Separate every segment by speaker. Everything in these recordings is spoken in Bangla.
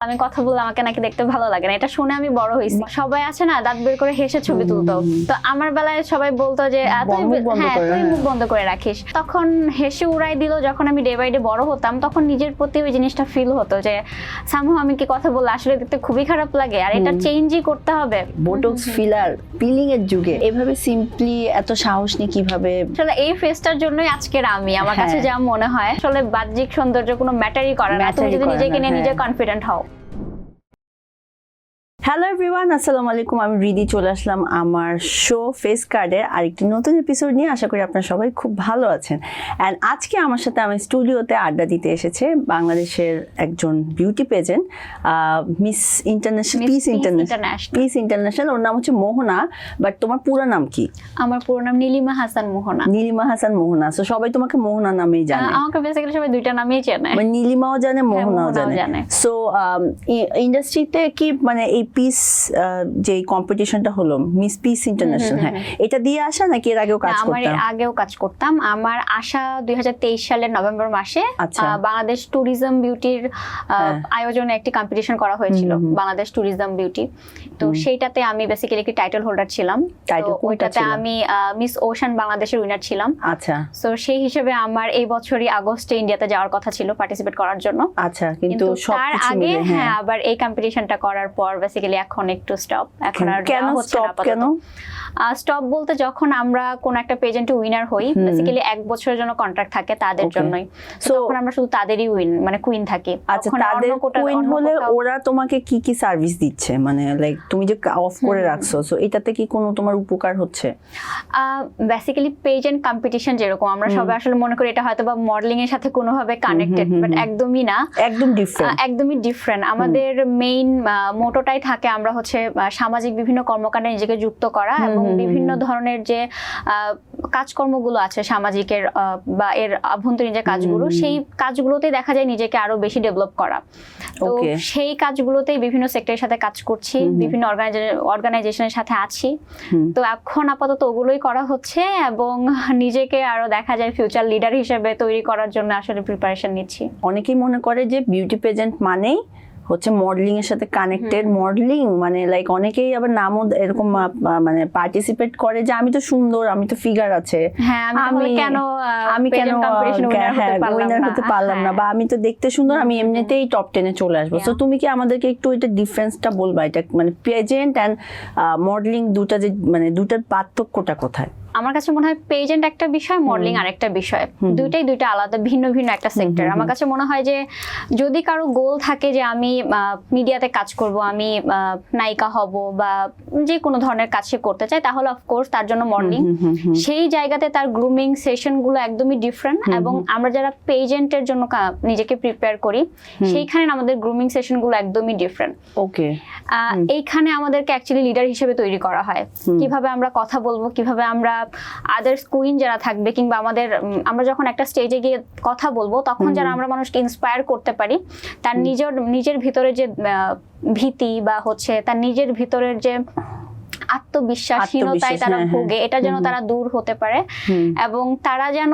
Speaker 1: আমি কথা বললে আমাকে নাকি দেখতে ভালো লাগে না। এটা শুনে আমি বড় হয়েছি সবাই আছে না দাঁত বের করে হেসে ছবি তুলতো। তো আমার বেলায় সবাই বলতো যে তুই
Speaker 2: মুখ বন্ধ
Speaker 1: হ্যাঁ তুই
Speaker 2: হ্যাঁ।
Speaker 1: মুখ বন্ধ করে রাখিস। তখন হেসে উড়াই দিল যখন আমি ডে বাই ডে বড় হতাম তখন নিজের প্রতি ওই জিনিসটা ফিল হতো যে সামহ আমি কি কথা বললে? আসলে দেখতে খুবই খারাপ লাগে। আর এটা চেঞ্জই করতে হবে।
Speaker 2: বোটক্স ফিলার পিলিং এর যুগে এভাবে সিম্পলি এত সাহস নিয়ে কীভাবে
Speaker 1: আসলে এই ফেসটার জন্যই আজকের আমি আমার কাছে
Speaker 2: হ্যাঁ।
Speaker 1: যা মনে হয়। আসলে বাহ্যিক সৌন্দর্য কোনো ম্যাটারই করে না। তুমি যদি নিজেকে নিয়ে নিজে। কনফিডেন্ট হও।
Speaker 2: হ্যালো এভরিওয়ান আসসালামু আলাইকুম আমি রিদি চলে আসলাম আমার শো ফেস কার্ডের আরেকটি নতুন এপিসোড নিয়ে। আশা করি আপনারা সবাই খুব ভালো আছেন। অ্যান্ড আজকে আমার সাথে আমি স্টুডিওতে আড্ডা দিতে এসেছে বাংলাদেশের একজন beauty pageant miss international peace international peace international ওর নাম হচ্ছে মোহনা বাট তোমার পুরো নাম কি?
Speaker 1: আমার পুরো নাম নীলিমা হাসান মোহনা।
Speaker 2: নীলিমা হাসান মোহনা। সো সবাই তোমাকে মোহনা নামেই জানে।
Speaker 1: আমাকে বেসিক্যালি সবাই দুইটা নামেই চেনে।
Speaker 2: মানে নীলিমাও জানে মোহনাও
Speaker 1: মোহনাও
Speaker 2: জানে।
Speaker 1: জানে।
Speaker 2: সো ইন্ডাস্ট্রিতে কি মানে এই পিস যে কম্পিটিশনটা হলো মিস পিস ইন্টারন্যাশনাল হ্যাঁ। এটা দিয়ে আসা নাকি এর আগেও কাজ
Speaker 1: না, আমার আগেও কাজ করতাম। আমার আশা দুই সালের নভেম্বর মাসে
Speaker 2: আচ্ছা।
Speaker 1: বাংলাদেশ ট্যুরিজম বিউটির
Speaker 2: হ্যাঁ।
Speaker 1: আয়োজনে একটি কম্পিটিশন করা হয়েছিল। বাংলাদেশ ট্যুরিজম বিউটি তো সেইটাতে আমি বেসিক্যালি একটি টাইটেল হোল্ডার ছিলাম। তো ওইটাতে আমি মিস ওশান বাংলাদেশের উইনার ছিলাম।
Speaker 2: আচ্ছা।
Speaker 1: তো সেই হিসেবে আমার এই বছরই আগস্টে ইন্ডিয়াতে যাওয়ার কথা ছিল পার্টিসিপেট করার জন্য।
Speaker 2: আচ্ছা কিন্তু
Speaker 1: তার আগে
Speaker 2: মিলে
Speaker 1: হ্যাঁ।
Speaker 2: হ্যাঁ
Speaker 1: আবার এই কম্পিটিশনটা করার পর বেসিক্যালি এখন একটু স্টপ এখন আর
Speaker 2: কেন স্টপ কেন?
Speaker 1: স্টপ বলতে যখন আমরা কোন একটা পেজেন্টে উইনার হই বেসিক্যালি এক বছরের জন্য কন্ট্রাক্ট থাকে তাদের জন্যই।
Speaker 2: So-
Speaker 1: তখন আমরা শুধু তাদেরই উইন মানে কুইন থাকি।
Speaker 2: আচ্ছা তাদের কুইন হলে ওরা তোমাকে কি কি সার্ভিস দিচ্ছে? মানে লাইক তুমি যে অফ করে রাখছো সো এটাতে কি কোনো তোমার উপকার হচ্ছে?
Speaker 1: বেসিক্যালি পেজ এন্ড কম্পিটিশন যেরকম আমরা সবাই আসলে মনে করি এটা হয়তো বা মডেলিং এর সাথে কোনোভাবে কানেক্টেড বাট একদমই না।
Speaker 2: একদম ডিফারেন্ট
Speaker 1: একদমই ডিফারেন্ট আমাদের মেইন মোটোটাই থাকে আমরা হচ্ছে সামাজিক বিভিন্ন কর্মকাণ্ডে নিজেকে যুক্ত করা
Speaker 2: হুম,
Speaker 1: এবং বিভিন্ন ধরনের যে কাজকর্মগুলো আছে সামাজিকের বা এর আভ্যন্তরীণ যে কাজগুলো। সেই কাজগুলোতেই দেখা যায় নিজেকে আরও বেশি ডেভেলপ করা। তো সেই কাজগুলোতেই বিভিন্ন সেক্টরের সাথে কাজ করছি। বিভিন্ন অর্গানাইজেশনের সাথে আছি। তো এখন আপাতত ওগুলোই করা হচ্ছে এবং নিজেকে আরও দেখা যায় ফিউচার লিডার হিসেবে তৈরি করার জন্য আসলে প্রিপারেশন নিচ্ছি।
Speaker 2: অনেকেই মনে করে যে বিউটি পেজেন্ট মানেই হচ্ছে মডেলিং এর সাথে কানেক্টেড মডেলিং মানে লাইক অনেকেই আবার নামও এরকম মানে পার্টিসিপেট করে যে আমি তো সুন্দর আমি তো ফিগার আছে।
Speaker 1: হ্যাঁ আমি কেন
Speaker 2: আমি কেন
Speaker 1: উইনার
Speaker 2: হ্যাঁ,
Speaker 1: হতে পারলাম না
Speaker 2: না বা আমি তো দেখতে সুন্দর আমি এমনিতেই টপ টেনে চলে আসব। তো তুমি কি আমাদেরকে একটু এটা ডিফারেন্সটা বলবা? এটা মানে প্রেজেন্ট অ্যান্ড মডেলিং দুটা যে মানে দুটার পার্থক্যটা কোথায়?
Speaker 1: আমার কাছে মনে হয় পেজেন্ট একটা বিষয় মডেলিং
Speaker 2: হুম।
Speaker 1: আরেকটা বিষয়। দুইটাই দুইটা আলাদা ভিন্ন ভিন্ন একটা সেক্টর আমার কাছে মনে হয় যে যদি কারও গোল থাকে যে আমি মিডিয়াতে কাজ করব আমি নায়িকা হব বা যে কোনো ধরনের কাজ সে করতে চায় তাহলে অফকোর্স তার জন্য মডেলিং সেই জায়গাতে তার গ্রুমিং সেশনগুলো একদমই ডিফারেন্ট এবং আমরা যারা পেজেন্টের জন্য নিজেকে প্রিপেয়ার করি সেইখানে আমাদের গ্রুমিং সেশনগুলো একদমই ডিফারেন্ট
Speaker 2: ওকে।
Speaker 1: এইখানে আমাদেরকে অ্যাকচুয়ালি লিডার হিসেবে তৈরি করা হয়। কীভাবে আমরা কথা বলব কীভাবে আমরা আদার্স কুইন যারা থাকবে কিংবা আমাদের আমরা যখন একটা স্টেজে গিয়ে কথা বলব তখন যারা আমরা মানুষকে ইন্সপায়ার করতে পারি তার নিজের নিজের ভিতরে যে ভীতি বা হচ্ছে তার নিজের ভিতরের যে আত্মবিশ্বাসহীনতায়
Speaker 2: আত্মবিশ্বাস,
Speaker 1: তারা
Speaker 2: হ্যাঁ, হ্যাঁ।
Speaker 1: ভোগে এটা যেন। তারা দূর হতে পারে। এবং তারা যেন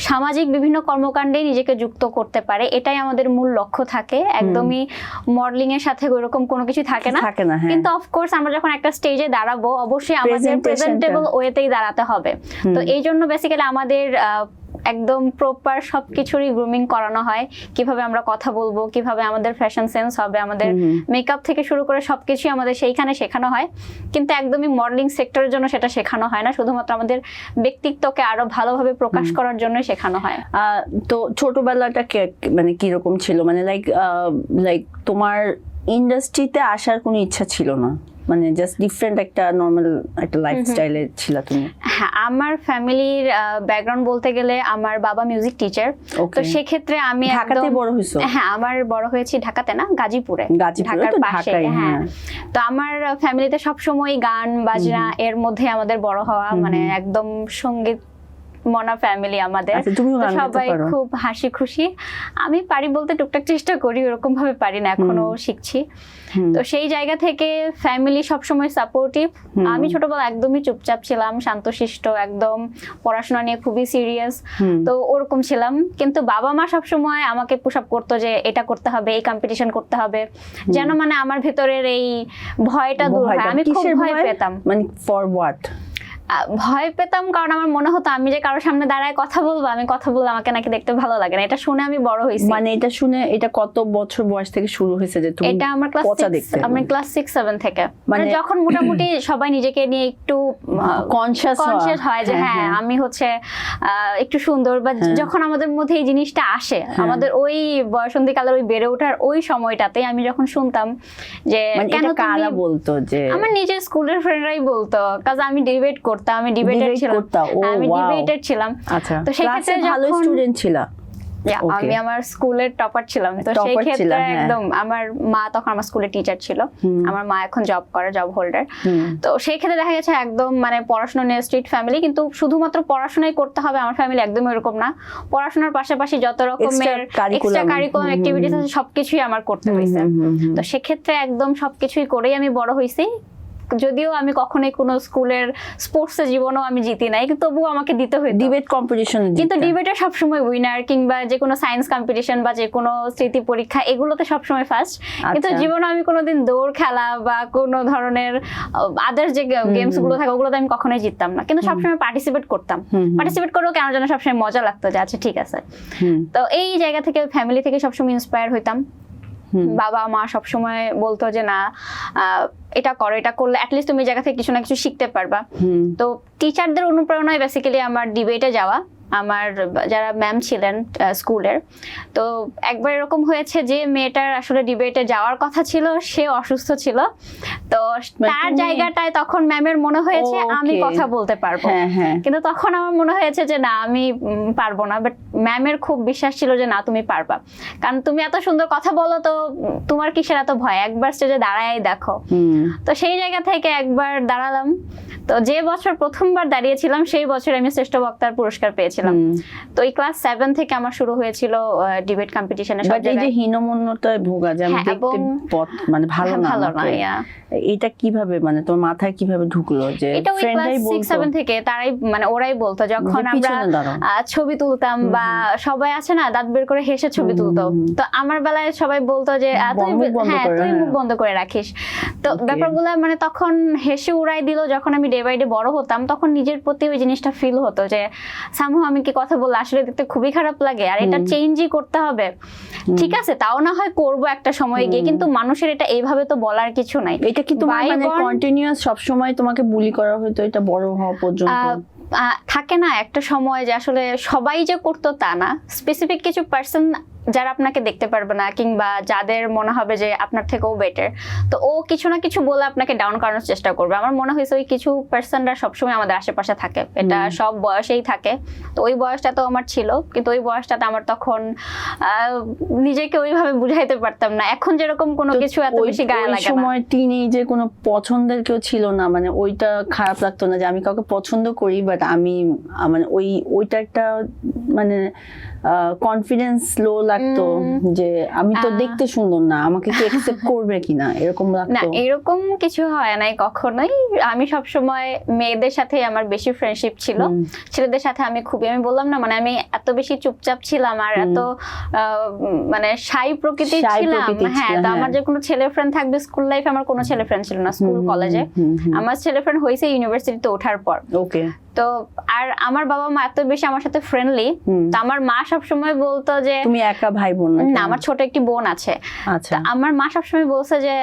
Speaker 1: সামাজিক বিভিন্ন কর্মকাণ্ডে নিজেকে যুক্ত করতে পারে এটাই আমাদের মূল লক্ষ্য থাকে। একদমই মডেলিং এর সাথে ওইরকম কোনো কিছু থাকে না।
Speaker 2: থাকে না হ্যাঁ।
Speaker 1: কিন্তু অফকোর্স আমরা যখন একটা স্টেজে দাঁড়াবো অবশ্যই আমাদের প্রেজেন্টেবল ওয়েতেই দাঁড়াতে হবে। তো এই জন্য বেসিক্যালি আমাদের আহ, একদম প্রপার সবকিছুরই গ্রুমিং করানো হয়। কীভাবে আমরা কথা বলব কীভাবে আমাদের ফ্যাশন সেন্স হবে আমাদের। মেকআপ থেকে শুরু করে সবকিছুই আমাদের সেইখানে শেখানো হয়। কিন্তু একদমই মডেলিং সেক্টরের জন্য সেটা শেখানো হয় না শুধুমাত্র আমাদের ব্যক্তিত্বকে আরও ভালোভাবে প্রকাশ করার জন্য শেখানো হয়।
Speaker 2: তো ছোটবেলাটা কে- মানে কীরকম ছিল? মানে লাইক লাইক তোমার ইন্ডাস্ট্রিতে আসার কোনো ইচ্ছা ছিল না? মানে জাস্ট ডিফারেন্ট একটা নর্মাল একটা লাইফস্টাইলে ছিল তুমি?
Speaker 1: হ্যাঁ আমার ফ্যামিলির ব্যাকগ্রাউন্ড বলতে গেলে আমার বাবা মিউজিক টিচার তো সেক্ষেত্রে আমি
Speaker 2: ঢাকাতে বড় হইছো?
Speaker 1: হ্যাঁ আমার বড় হয়েছি ঢাকাতে না গাজীপুরে। ঢাকার পাশে, হ্যাঁ।
Speaker 2: হ্যাঁ।
Speaker 1: তো আমার ফ্যামিলিতে সবসময় গান বাজনা এর মধ্যে আমাদের বড় হওয়া মানে একদম সংগীত মনা ফ্যামিলি আমাদের।
Speaker 2: আচ্ছা
Speaker 1: সবাই খুব হাসি খুশি। আমি পারি বলতে টুকটাক চেষ্টা করি ওরকম ভাবে পারি না এখনও শিখছি। তো সেই জায়গা থেকে ফ্যামিলি সবসময় সাপোর্টিভ আমি ছোটবেলা একদমই চুপচাপ ছিলাম শান্তশিষ্ট একদম পড়াশোনা নিয়ে খুবই সিরিয়াস তো ওরকম ছিলাম। কিন্তু বাবা মা সবসময় আমাকে পুশ আপ করতো যে এটা করতে হবে এই কম্পিটিশন করতে হবে। যেন মানে আমার ভেতরের এই ভয়টা দূর হয়। আমি খুব ভয়? পেতাম।
Speaker 2: মানে ফর হোয়াট
Speaker 1: ভয় পেতাম কারণ আমার মনে হতো আমি যে কারোর সামনে দাঁড়ায় কথা বলব আমি কথা বললে আমাকে নাকি দেখতে ভালো লাগে না। এটা শুনে আমি বড় হয়েছি।
Speaker 2: মানে এটা শুনে এটা কত বছর বয়স থেকে শুরু হয়েছে যে তুমি
Speaker 1: এটা আমার ক্লাস আমি ক্লাস সিক্স সেভেন থেকে। মানে
Speaker 2: মানে-
Speaker 1: যখন মোটামুটি সবাই নিজেকে নিয়ে একটু
Speaker 2: কনসিয়াস
Speaker 1: কনসিয়াস হয়। যে হ্যাঁ আমি হচ্ছে একটু সুন্দর বা
Speaker 2: হ্যাঁ।
Speaker 1: যখন আমাদের মধ্যে এই জিনিসটা আসে আমাদের ওই বয়সন্ধিকালের ওই বেড়ে ওঠার ওই সময়টাতে আমি যখন শুনতাম যে
Speaker 2: মানে
Speaker 1: কেন
Speaker 2: কারা বলতো যে
Speaker 1: আমার নিজের স্কুলের ফ্রেন্ডরাই বলতো কাজ আমি ডিবেট করতাম আমি ডিবেটার ছিলাম। হ্যাঁ, আমি ডিবেটার ছিলাম।
Speaker 2: আচ্ছা
Speaker 1: তো সেই ক্ষেত্রে
Speaker 2: ভালো স্টুডেন্ট ছিলা।
Speaker 1: Yeah,
Speaker 2: Okay.
Speaker 1: আমি আমার স্কুলের টপার ছিলাম। তো সেই ক্ষেত্রে
Speaker 2: হ্যাঁ।
Speaker 1: একদম আমার মা তখন আমার স্কুলের টিচার ছিল। আমার মা এখন জব করে জব হোল্ডার তো সেই ক্ষেত্রে দেখা গেছে একদম মানে পড়াশোনা নিয়ে স্ট্রিট ফ্যামিলি কিন্তু শুধুমাত্র পড়াশোনাই করতে হবে আমার ফ্যামিলি একদম এরকম না। পড়াশোনার পাশাপাশি যত রকমের এক্সট্রা কারিকুলাম অ্যাক্টিভিটিস আছে সবকিছুই আমার করতে হয়েছে। তো সেক্ষেত্রে একদম সবকিছুই করেই আমি বড় হয়েছি যদিও আমি কখনোই কোনো স্কুলের স্পোর্টসে জীবনেও আমি জিতি নাই কিন্তু তবুও আমাকে দিতে হয়
Speaker 2: ডিবেট কম্পিটিশন
Speaker 1: কিন্তু ডিবেটে সবসময় উইনার কিংবা যে কোনো সায়েন্স কম্পিটিশন বা যে কোনো স্মৃতি পরীক্ষা এগুলোতে সবসময় ফার্স্ট কিন্তু
Speaker 2: আচ্ছা।
Speaker 1: জীবনে আমি কোনোদিন দৌড় খেলা বা কোনো ধরনের আদার্স যে গেমসগুলো থাকে ওগুলোতে আমি কখনোই জিততাম না। কিন্তু সবসময় পার্টিসিপেট করতাম। পার্টিসিপেট করেও কেন যেন সবসময় মজা লাগতো যে আচ্ছা ঠিক আছে। তো এই জায়গা থেকে ফ্যামিলি থেকে সবসময় ইন্সপায়ার হইতাম। বাবা মা সবসময় বলতো যে না আহ, এটা করো এটা করলে অ্যাটলিস্ট তুমি জায়গা থেকে কিছু না কিছু শিখতে পারবা। তো টিচারদের অনুপ্রেরণায় বেসিক্যালি আমার ডিবেটে যাওয়া। আমার যারা ম্যাম ছিলেন স্কুলের। তো একবার এরকম হয়েছে যে মেয়েটার আসলে ডিবেটে যাওয়ার কথা ছিল সে অসুস্থ ছিল। তো
Speaker 2: মানে
Speaker 1: তার জায়গাটায় তখন ম্যামের মনে হয়েছে আমি কথা বলতে পারব।
Speaker 2: হ্যাঁ হ্যাঁ।
Speaker 1: কিন্তু তখন আমার মনে হয়েছে যে না আমি পারব না। বাট ম্যামের খুব বিশ্বাস ছিল যে না তুমি পারবা। কারণ তুমি এত সুন্দর কথা বলো তো তোমার কিসের এত ভয়? একবার স্টেজে দাঁড়ায় দেখো। তো সেই জায়গা থেকে একবার দাঁড়ালাম। তো যে বছর প্রথমবার দাঁড়িয়েছিলাম সেই বছর আমি শ্রেষ্ঠ বক্তার পুরস্কার পেয়েছিলাম।
Speaker 2: হুম।
Speaker 1: তো এই ক্লাস সেভেন থেকে আমার শুরু হয়েছিল ডিবেট কম্পিটিশনে সব
Speaker 2: এই যে হীনমন্যতায় ভোগা যে আমি
Speaker 1: হ্যাঁ,
Speaker 2: দেখতে পথ- মানে ভালো
Speaker 1: হ্যাঁ,
Speaker 2: না
Speaker 1: ভালো না
Speaker 2: এটা কীভাবে মানে তোমার মাথায় কীভাবে ঢুকলো যে ফ্রেন্ডরাই বলতো?
Speaker 1: সেভেন থেকে তারাই মানে ওরাই বলতো যখন আমরা ছবি তুলতাম বা সবাই আছে না দাঁত বের করে হেসে ছবি তুলতো। তো আমার বেলায় সবাই বলতো যে আহ, তুই হ্যাঁ তুই
Speaker 2: হ্যাঁ।
Speaker 1: মুখ বন্ধ করে রাখিস। তো. ব্যাপারগুলো মানে তখন হেসে উড়াই দিল যখন আমি ডে বাই ডে বড় হতাম তখন নিজের প্রতি ওই জিনিসটা ফিল হতো যে সামহ আমি কি কথা বললে আসলে দেখতে খুবই খারাপ লাগে। আর এটা চেঞ্জই করতে হবে। ঠিক আছে তাও না হয় করব একটা সময় গিয়ে কিন্তু মানুষের এটা এইভাবে তো বলার কিছু নাই।
Speaker 2: এটা কি তোমার মানে কন্টিনিউয়াস সব সময় তোমাকে বুলি করা হতো এটা বড় হওয়া পর্যন্ত?
Speaker 1: থাকে না একটা সময় যে আসলে সবাই যে করতো তা না। স্পেসিফিক কিছু পার্সন যারা আপনাকে দেখতে পারবে না কিংবা যাদের মনে হবে যে আপনার থেকেও বেটার তো ও কিছু না কিছু বলে আপনাকে ডাউন করানোর চেষ্টা করবে। আমার মনে হয়েছে ওই কিছু পার্সনরা সবসময় আমাদের আশেপাশে থাকে। এটা সব বয়সেই থাকে। তো ওই বয়সটা তো আমার ছিল কিন্তু ওই বয়সটাতে আমার তখন নিজেকে ওইভাবে বুঝাইতে পারতাম না। এখন যেরকম কোনো কিছু এত বেশি গায়ে লাগে না।
Speaker 2: সময় টিনেজে কোনো পছন্দের কেউ ছিল না মানে ওইটা খারাপ লাগতো না যে আমি কাউকে পছন্দ করি বাট আমি মানে ওই ওইটা একটা মানে কনফিডেন্স লো লাগতো যে আমি তো দেখতে সুন্দর না আমাকে কি একসেপ্ট করবে কিনা? এরকম লাগতো।
Speaker 1: না এরকম কিছু হয় নাই কখনোই। আমি সব সময় মেয়েদের সাথে আমার বেশি ফ্রেন্ডশিপ ছিল। ছেলেদের সাথে আমি খুবই আমি বললাম না মানে আমি এত বেশি চুপচাপ ছিলাম আর। এত মানে সাই প্রকৃতির
Speaker 2: Shy
Speaker 1: ছিলাম। হ্যাঁ তো আমার
Speaker 2: হ্যাঁ।
Speaker 1: যে কোনো ছেলে ফ্রেন্ড থাকবে স্কুল লাইফে আমার কোনো ছেলে ফ্রেন্ড ছিল না স্কুল কলেজে আমার ছেলে ফ্রেন্ড হয়েছে ইউনিভার্সিটিতে ওঠার পর।
Speaker 2: ওকে
Speaker 1: তো আর আমার বাবা মা এত বেশি আমার সাথে ফ্রেন্ডলি তো আমার মা সবসময় বলতো যে
Speaker 2: তুমি একা ভাই বোন
Speaker 1: না আমার ছোট একটি বোন আছে।
Speaker 2: আচ্ছা।
Speaker 1: আমার মা সবসময় বলছে যে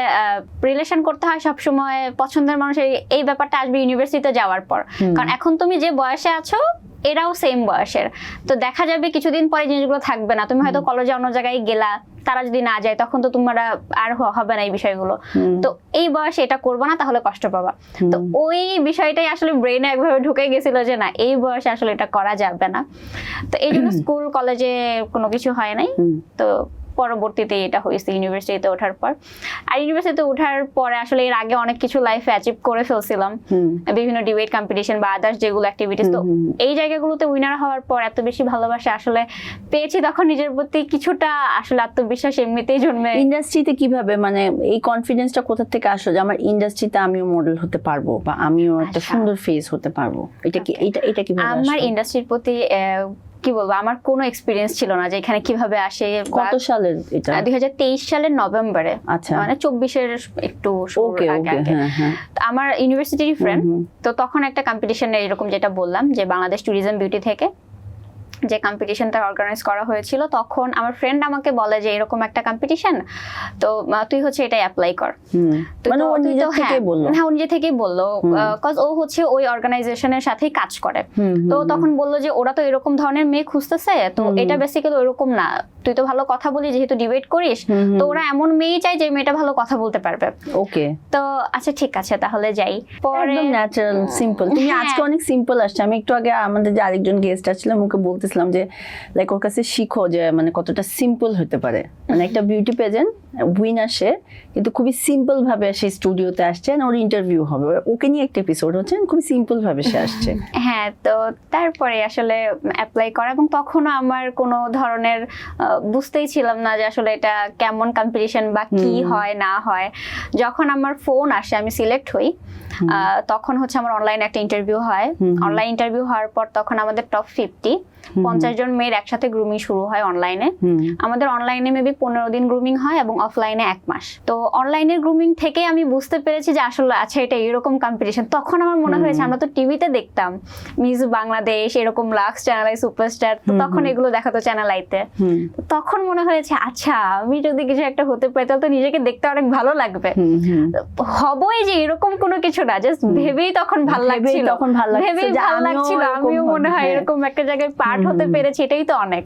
Speaker 1: রিলেশন করতে হয় সবসময় পছন্দের মানুষের এই- এই ব্যাপারটা আসবে ইউনিভার্সিটিতে যাওয়ার পর। কারণ এখন তুমি যে বয়সে আছো এরাও সেম বয়সের। তো দেখা যাবে কিছুদিন পরে জিনিসগুলো থাকবে না। তুমি হয়তো কলেজে অন্য জায়গায় গেলা তারা যদি না যায় তখন তো তোমরা আর হবে না এই বিষয়গুলো। তো এই বয়সে এটা করব না তাহলে কষ্ট পাবা। তো ওই বিষয়টাই আসলে ব্রেনে একভাবে ঢুকে গেছিল যে না এই বয়সে আসলে এটা করা যাবে না। তো এই জন্য স্কুল কলেজে কোনো কিছু হয় নাই। তো পরবর্তীতে এটা হয়েছে ইউনিভার্সিটিতে ওঠার পর। আর ইউনিভার্সিটিতে ওঠার পরে আসলে এর আগে অনেক কিছু লাইফে অ্যাচিভ করে ফেলছিলাম। বিভিন্ন ডিবেট কম্পিটিশন বা আদার্স যেগুলো অ্যাক্টিভিটিস তো। এই জায়গাগুলোতে উইনার হওয়ার পর এত বেশি ভালোবাসা আসলে পেয়েছি তখন নিজের প্রতি কিছুটা আসলে আত্মবিশ্বাস এমনিতেই জন্মে।
Speaker 2: ইন্ডাস্ট্রিতে কীভাবে মানে এই কনফিডেন্সটা কোথা থেকে আসলো যে আমার ইন্ডাস্ট্রিতে আমিও মডেল হতে পারব বা আমিও একটা
Speaker 1: আচ্ছা।
Speaker 2: সুন্দর ফেস হতে পারব? এটা কি. এটা এটা কীভাবে
Speaker 1: আমার ইন্ডাস্ট্রির প্রতি কি বলব আমার কোনো এক্সপিরিয়েন্স ছিল না যে এখানে কীভাবে আসে
Speaker 2: কত সালের এটা
Speaker 1: দুই হাজার তেইশ সালের নভেম্বরে
Speaker 2: আচ্ছা
Speaker 1: মানে চব্বিশের একটু
Speaker 2: ওকে ওকে। হ্যাঁ হ্যাঁ
Speaker 1: আমার ইউনিভার্সিটির ফ্রেন্ড। তো তখন একটা কম্পিটিশনে এরকম যেটা বললাম যে বাংলাদেশ ট্যুরিজম বিউটি থেকে যে কম্পিটিশনটা অর্গানাইজ করা হয়েছিল তখন আমার ফ্রেন্ড আমাকে বলে যে এরকম একটা কম্পিটিশন তো তুই হচ্ছে এটা অ্যাপ্লাই কর।
Speaker 2: মানে ও নিজে
Speaker 1: তো-
Speaker 2: থেকে
Speaker 1: হ্যাঁ,
Speaker 2: বলল।
Speaker 1: হ্যাঁ ও নিজে থেকেই বলল কজ ও হচ্ছে ওই অর্গানাইজেশনের সাথেই কাজ করে তো তখন বলল যে ওরা তো এরকম ধরনের মেয়ে খুঁজতেছে তো এটা বেসিক্যালি ওরকম না। তুই তো ভালো কথা বলি যেহেতু ডিবেট করিস। তো ওরা এমন মেয়েই চাই যে মেয়েটা ভালো কথা বলতে পারবে।
Speaker 2: ওকে।
Speaker 1: তো আচ্ছা ঠিক আছে তাহলে যাই। পরে
Speaker 2: একদম ন্যাচারাল সিম্পল তুমি
Speaker 1: হ্যাঁ।
Speaker 2: আজকে অনেক সিম্পল আসছে। আমি একটু আগে আমাদের যে আরেকজন গেস্ট আসছিলাম ওকে বলতেছিলাম যে লাইক ওর কাছে শিখো যে মানে কতটা সিম্পল হতে পারে। মানে একটা বিউটি পেজেন্ট উইন আসে কিন্তু খুবই সিম্পল ভাবে সে স্টুডিওতে আসছে ওর ইন্টারভিউ হবে। ওকে নিয়ে একটা এপিসোড হচ্ছে খুবই সিম্পল ভাবে সে আসছে।
Speaker 1: হ্যাঁ তো তারপরে আসলে অ্যাপ্লাই করা এবং তখনও আমার কোনো ধরনের বুঝতেই ছিলাম না যে আসলে এটা কেমন কম্পিটিশন বা কি হয় না হয়। যখন আমার ফোন আসে আমি সিলেক্ট হই তখন হচ্ছে আমার অনলাইন একটা ইন্টারভিউ হয়। অনলাইন ইন্টারভিউ হওয়ার পর তখন আমাদের টপ ফিফটি পঞ্চাশ জন মেয়ের একসাথে গ্রুমিং শুরু হয় অনলাইনে আমাদের অনলাইনে মেবি পনেরো দিন গ্রুমিং হয় এবং অফলাইনে এক মাস। তো অনলাইনের গ্রুমিং থেকে আমি বুঝতে পেরেছি যে আসলে আচ্ছা এটা এরকম কম্পিটিশন তখন আমার মনে হয়েছে আমরা তো টিভিতে দেখতাম মিস বাংলাদেশ এরকম লাক্স চ্যানেল আই সুপারস্টার তো তখন এগুলো দেখাতো চ্যানেল আইতে তখন মনে হয়েছে আচ্ছা আমি যদি কিছু একটা হতে পারি তাহলে তো নিজেকে দেখতে অনেক ভালো লাগবে। হবই যে এরকম কোনো কিছু না জাস্ট ভেবেই তখন ভালো লাগছিল।
Speaker 2: তখন ভালো
Speaker 1: লাগছিল আমিও মনে হয়। এরকম একটা জায়গায় পার্ট হতে পেরেছি এটাই তো অনেক।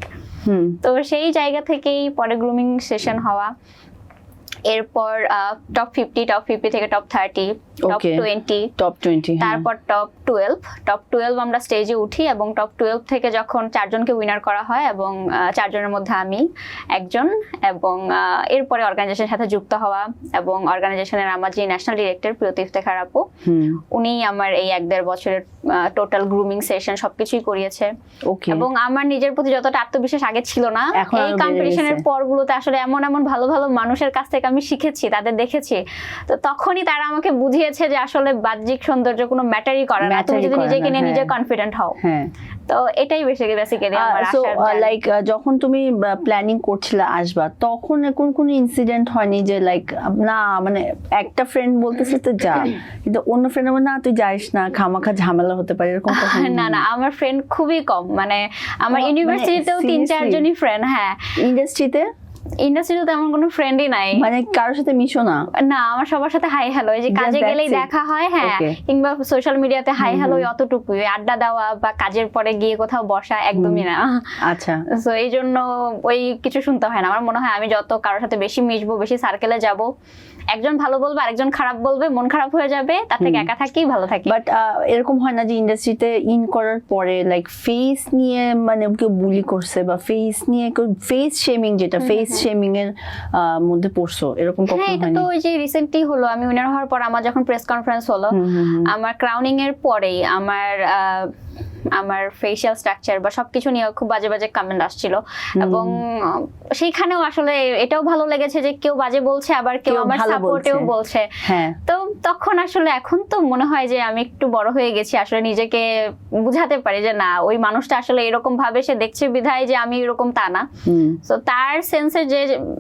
Speaker 1: তো সেই জায়গা থেকেই পরে গ্রুমিং সেশন হওয়া। এরপর টপ ফিফটি টপ ফিফটি থেকে top thirty top twenty
Speaker 2: top twenty
Speaker 1: তারপর টপ টুয়েলভ টপ টুয়েলভ আমরা স্টেজে উঠি এবং টপ টুয়েলভ থেকে যখন চারজনকে উইনার করা হয় এবং চারজনের মধ্যে আমি একজন এবং এরপরে অর্গানাইজেশনের সাথে যুক্ত হওয়া এবং অর্গানাইজেশনের আমার যে ন্যাশনাল ডিরেক্টর প্রিয়তি ইফতেখার আপু উনিই আমার এই এক দেড় বছরের টোটাল গ্রুমিং সেশন সবকিছুই করিয়েছে। এবং আমার নিজের প্রতি যতটা আত্মবিশ্বাস আগে ছিল না এই কম্পিটিশনের। পরগুলোতে আসলে এমন এমন ভালো ভালো মানুষের কাছ থেকে আমি শিখেছি তাদের দেখেছি। তো তখনই তারা আমাকে বুঝিয়েছে যে আসলে বাহ্যিক সৌন্দর্য কোনো ম্যাটারই করে না তুমি যদি নিজেকে নিয়ে নিজে
Speaker 2: হ্যাঁ।
Speaker 1: কনফিডেন্ট হও।
Speaker 2: হ্যাঁ।
Speaker 1: তো এটাই বেসিক্যালি বেসিক্যালি আমার
Speaker 2: সো লাইক যখন তুমি প্ল্যানিং করছিলে আসবা তখন কোন কোন ইনসিডেন্ট হয়নি যে লাইক না মানে একটা ফ্রেন্ড বলতেছে তো যা কিন্তু অন্য ফ্রেন্ড আমার না তুই যাইস না খামাখা ঝামেলা হতে পারে এরকম
Speaker 1: না না আমার ফ্রেন্ড খুবই কম মানে আমার
Speaker 2: ও, মানে
Speaker 1: ইউনিভার্সিটিতেও তিন? চারজনই ফ্রেন্ড হ্যাঁ।
Speaker 2: ইন্ডাস্ট্রিতে
Speaker 1: ইন্ডাস্ট্রিতে তেমন কোনো ফ্রেন্ডই নাই।
Speaker 2: মানে কারোর সাথে মিশো না?
Speaker 1: না আমার সবার সাথে হাই হ্যালো এই যে কাজে গেলেই দেখা হয় হ্যাঁ কিংবা সোশ্যাল মিডিয়াতে হাই হ্যালো। অতটুকুই আড্ডা দেওয়া বা কাজের পরে গিয়ে কোথাও বসা একদমই না।
Speaker 2: আচ্ছা।
Speaker 1: তো এই জন্য ওই কিছু শুনতে হয় না। আমার মনে হয় আমি যত কারোর সাথে বেশি মিশবো বেশি সার্কেলে যাব একজন ভালো বলবে আরেকজন খারাপ বলবে মন খারাপ হয়ে যাবে তার থেকে একা থাকি ভালো থাকি
Speaker 2: বাট এরকম হয় না যে ইন্ডাস্ট্রিতে ইন করার পরে লাইক ফেস নিয়ে মানে কেউ বুলি করছে বা ফেস নিয়ে কেউ ফেস শেমিং যেটা ফেস। শেমিং এর মধ্যে পড়ছো এরকম
Speaker 1: হ্যাঁ
Speaker 2: কখনো হয়নি
Speaker 1: তো ওই যে রিসেন্টলি হলো আমি উইনার হওয়ার পর আমার যখন প্রেস কনফারেন্স হলো। আমার ক্রাউনিং এর পরেই আমার আহ, আমার ফেসিয়াল স্ট্রাকচার বা সবকিছু নিয়ে খুব বাজে বাজে কমেন্ট আসছিল। এবং সেইখানেও আসলে এটাও ভালো লেগেছে যে কেউ বাজে বলছে আবার কেউ আমার সাপোর্টেও
Speaker 2: বলছে। হ্যাঁ।
Speaker 1: তো তখন আসলে এখন তো মনে হয় যে আমি একটু বড় হয়ে গেছি আসলে নিজেকে বুঝাতে পারি যে না ওই মানুষটা আসলে এরকম ভাবে সে দেখছে বিধায় যে আমি এরকম তা না। তো তার সেন্সে যে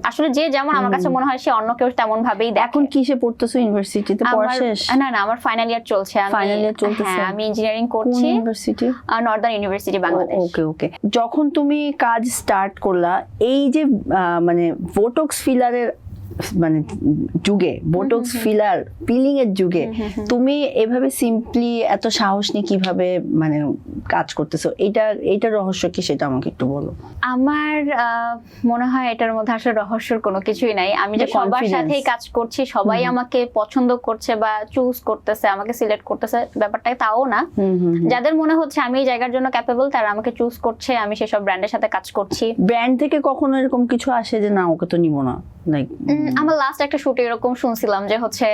Speaker 1: আসলে যে যেমন আমার কাছে মনে হয় সে অন্য কেউ তেমন ভাবেই
Speaker 2: এখন কিসে পড়তেছো ইউনিভার্সিটিতে পড়া
Speaker 1: আমার
Speaker 2: শেষ?
Speaker 1: না না আমার ফাইনাল ইয়ার চলছে আমি
Speaker 2: Final year চলতেছে?
Speaker 1: হ্যাঁ আমি ইঞ্জিনিয়ারিং করছি।
Speaker 2: University
Speaker 1: northern university Bangladesh
Speaker 2: okay okay. যখন তুমি কাজ স্টার্ট করলা এই যে আহ, মানে ভোটক্স ফিলারের মানে যুগে বোটক্স ফিলার পিলিং এর যুগে তুমি এভাবে সিম্পলি এত সাহস নিয়ে কীভাবে মানে কাজ করতেছো? এটা এইটার রহস্য কি সেটা আমাকে একটু বলো।
Speaker 1: আমার মনে হয় এটার মধ্যে আসলে রহস্যর কোনো কিছুই নাই। আমি যে সবার সাথেই কাজ করছি সবাই আমাকে পছন্দ করছে বা চুজ করতেছে আমাকে সিলেক্ট করতেছে ব্যাপারটা তাও না। যাদের মনে হচ্ছে আমি এই জায়গার জন্য ক্যাপেবল তারা আমাকে চুজ করছে আমি সেসব ব্র্যান্ডের সাথে কাজ করছি।
Speaker 2: ব্র্যান্ড থেকে কখনো এরকম কিছু আসে যে না ওকে তো নিব না। লাইক
Speaker 1: আমার লাস্ট একটা শুটে এরকম শুনছিলাম যে হচ্ছে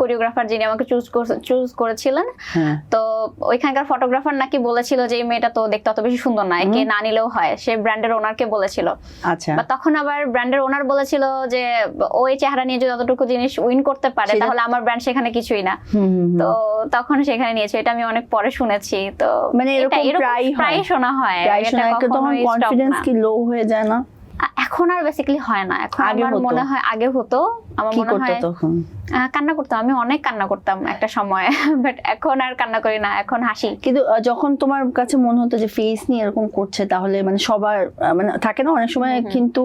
Speaker 1: কোরিওগ্রাফার যিনি আমাকে চুজ চুজ করেছিলেন
Speaker 2: হ্যাঁ।
Speaker 1: তো ওইখানকার ফটোগ্রাফার নাকি বলেছিল যে এই মেয়েটা তো দেখতে অত বেশি সুন্দর না একে না নিলেও হয়। সে ব্র্যান্ডের ওনারকে বলেছিল।
Speaker 2: আচ্ছা।
Speaker 1: বা তখন আবার ব্র্যান্ডের ওনার বলেছিল যে ওই চেহারা নিয়ে যদি যতটুকু জিনিস উইন করতে পারে তাহলে আমার ব্র্যান্ড সেখানে কিছুই না। তো তখন সেখানে নিয়েছে এটা আমি অনেক পরে শুনেছি তো
Speaker 2: মানে এরকম হয়।
Speaker 1: প্রায় শোনা হয়
Speaker 2: প্রায়
Speaker 1: এটা
Speaker 2: তখন কনফিডেন্স। কি লো হয়ে যায় না?
Speaker 1: এখন আর বেসিক্যালি হয় না। এখন আমার মনে হয় আগে হতো। আমার মনে হয়
Speaker 2: তখন?
Speaker 1: কান্না করতাম। আমি অনেক কান্না করতাম একটা সময় বাট এখন আর কান্না করি না এখন হাসি।
Speaker 2: কিন্তু যখন তোমার কাছে মনে হতো যে ফেস নিয়ে এরকম করছে তাহলে মানে সবার মানে থাকে না অনেক সময় কিন্তু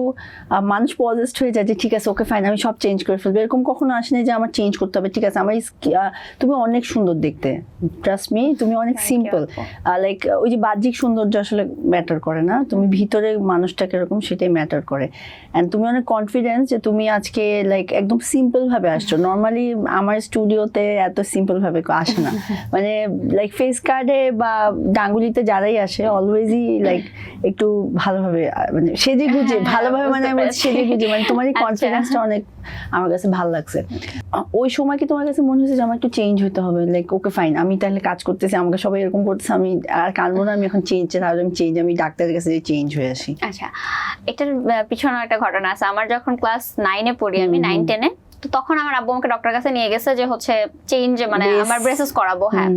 Speaker 2: মানুষ পজেস্ট হয়ে যায় যে ঠিক আছে ওকে ফাইন আমি সব চেঞ্জ করে ফেলব। এরকম কখনো আসেনি যে আমার চেঞ্জ করতে হবে। ঠিক আছে আমার তুমি অনেক সুন্দর দেখতে। ট্রাস্ট মি তুমি অনেক সিম্পল লাইক ওই যে বাহ্যিক সৌন্দর্য আসলে ম্যাটার করে না। তুমি ভিতরে মানুষটাকে এরকম সেটাই ম্যাটার করে। এন্ড তুমি অনেক কনফিডেন্স যে তুমি আজকে লাইক একদম সিম্পল ভাবে আসছো। নর্মালি আমার স্টুডিওতে এত সিম্পল ভাবে কেউ আসে না। মানে লাইক ফেস কার্ডে বা ডাঙ্গুলিতে যারাই আসে অলওয়েজই লাইক একটু ভালোভাবে মানে সেজে গুজে
Speaker 1: হ্যাঁ,
Speaker 2: ভালোভাবে মানে সেজে গুজে মানে তোমার এই। কনফিডেন্সটা অনেক আমার কাছে ভালো লাগছে। ওই সময় কি তোমার কাছে মনে হয়েছে যে আমার একটু চেঞ্জ হতে হবে? লাইক ওকে ফাইন আমি তাহলে কাজ করতেছি আমাকে সবাই এরকম করতেছে আমি আর কানবো না আমি এখন চেঞ্জ তাহলে আমি চেঞ্জ আমি ডাক্তারের কাছে চেঞ্জ হয়ে আসি।
Speaker 1: আচ্ছা এটার পিছনে একটা ঘটনা আছে। আমার যখন ক্লাস নাইনে পড়ি আমি নাইন এখানে তো তখন আমার আব্বু আমাকে ডক্টরের কাছে নিয়ে গেছে যে হচ্ছে চেঞ্জ মানে আমার ব্রেসেস করাবো হ্যাঁ।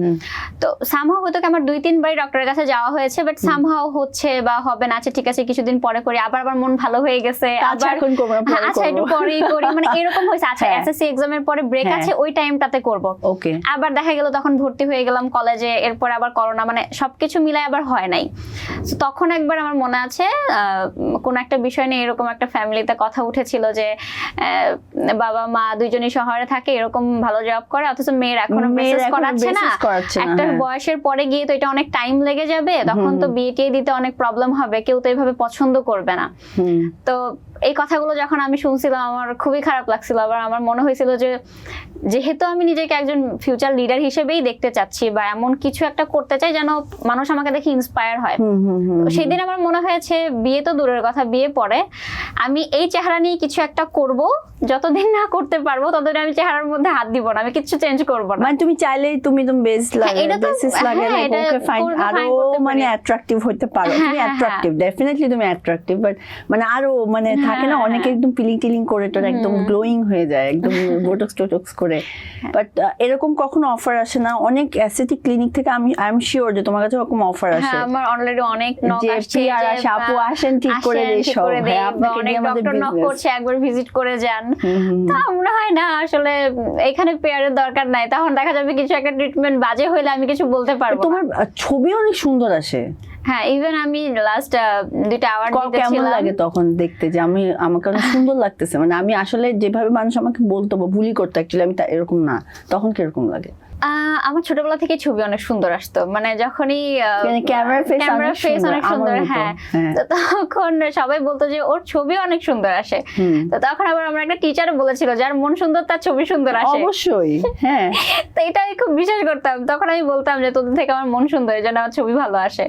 Speaker 1: তো সামহাও হয়তো আমার দুই তিনবারই ডক্টরের কাছে যাওয়া হয়েছে বাট সামহাও হচ্ছে বা হবে না আচ্ছা ঠিক আছে কিছুদিন পরে করি আবার আবার মন ভালো হয়ে গেছে
Speaker 2: আচ্ছা,
Speaker 1: আবার
Speaker 2: পরে
Speaker 1: আচ্ছা একটু পরেই করি মানে এরকম হয়েছে। আচ্ছা
Speaker 2: হ্যাঁ।
Speaker 1: এসএসসি এক্সামের পরে ব্রেক
Speaker 2: হ্যাঁ।
Speaker 1: আছে ওই টাইমটাতে করব।
Speaker 2: ওকে
Speaker 1: আবার দেখা গেল তখন ভর্তি হয়ে গেলাম কলেজে এরপর আবার করোনা মানে সবকিছু মিলাই আবার হয় নাই। তখন একবার আমার মনে আছে কোন একটা বিষয় নিয়ে এরকম একটা ফ্যামিলিতে কথা উঠেছিল যে আহ, বাবা মা দুইজনই শহরে থাকে এরকম ভালো জব করে অথচ মেয়ের এখনও
Speaker 2: মেয়ের
Speaker 1: মেসেজ করাচ্ছে না একটা
Speaker 2: হ্যাঁ।
Speaker 1: বয়সের পরে গিয়ে তো এটা অনেক টাইম লেগে যাবে তখন তো। বিয়ে টিয়ে দিতে অনেক প্রবলেম হবে কেউ তো এভাবে পছন্দ করবে না তো এই কথাগুলো যখন আমি শুনছিলাম আমার খুবই খারাপ লাগছিল। আবার আমার মনে হয়েছিল যে যেহেতু আমি নিজেকে একজন ফিউচার লিডার হিসেবেই দেখতে চাচ্ছি বা এমন কিছু একটা করতে চাই যেন মানুষ আমাকে দেখে ইন্সপায়ার হয়। সেদিন আমার মনে হয়েছে বিয়ে তো দূরের কথা বিয়ে পরে আমি এই চেহারা নিয়ে কিছু একটা করব। যতদিন না করতে পারব ততদিন আমি চেহারার মধ্যে হাত দিব না আমি কিছু চেঞ্জ করব না।
Speaker 2: মানে তুমি চাইলেই তুমি তুমি বেস লাগে
Speaker 1: এটা তো-
Speaker 2: বেসিস লাগে
Speaker 1: হ্যাঁ, এটা
Speaker 2: ওকে ফাইন
Speaker 1: আরও
Speaker 2: মানে অ্যাট্রাকটিভ হতে পারো।
Speaker 1: হ্যাঁ,
Speaker 2: তুমি
Speaker 1: হ্যাঁ,
Speaker 2: অ্যাট্রাকটিভ ডেফিনেটলি তুমি অ্যাট্রাকটিভ বাট মানে আরও মানে থাকে না
Speaker 1: হ্যাঁ,
Speaker 2: অনেকে একদম পিলিং টিলিং করে তোর একদম গ্লোয়িং হয়ে যায় একদম বোটক্স টোটক্স করে। বাট এরকম কখনো অফার আসে না। অনেক অ্যাসেটিক ক্লিনিক থেকে আমি আই এম শিওর যে তোমার কাছে ওরকম অফার আসে।
Speaker 1: হ্যাঁ আমার অলরেডি অনেক নক আসছে
Speaker 2: আসে, আপু আসেন, ঠিক করে দেই সব। হ্যাঁ,
Speaker 1: অনেক ডক্টর নক করছে একবার ভিজিট করে যান। তা মনে হয় না আসলে এখানে পেয়ারের দরকার নাই। তখন দেখা যাবে কিছু একটা ট্রিটমেন্ট বাজে হইলে আমি কিছু বলতে পারব
Speaker 2: তোমার। ছবি অনেক সুন্দর আসে।
Speaker 1: হ্যাঁ ইভেন আমি লাস্ট দুইটা
Speaker 2: আওয়ার কেমন লাগে তখন দেখতে যে আমি আমাকে অনেক সুন্দর লাগতেছে। মানে আমি আসলে যেভাবে মানুষ আমাকে বলতো বা বুলি করতো অ্যাকচুয়ালি আমি তা এরকম না। তখন কীরকম লাগে?
Speaker 1: আমার ছোটবেলা থেকে ছবি অনেক সুন্দর আসতো। মানে যখনই
Speaker 2: মানে
Speaker 1: ক্যামেরা ফেস অনেক সুন্দর হ্যাঁ।
Speaker 2: হ্যাঁ।
Speaker 1: তো তখন সবাই বলতো যে ওর ছবি অনেক সুন্দর আসে। তো তখন আবার আমার একটা টিচার বলেছিল যার মন সুন্দর তার ছবি সুন্দর আসে।
Speaker 2: অবশ্যই হ্যাঁ।
Speaker 1: তো এটা আমি খুব বিশ্বাস করতাম। তখন আমি বলতাম যে তোদের থেকে আমার মন সুন্দর এই জন্য আমার ছবি ভালো আসে।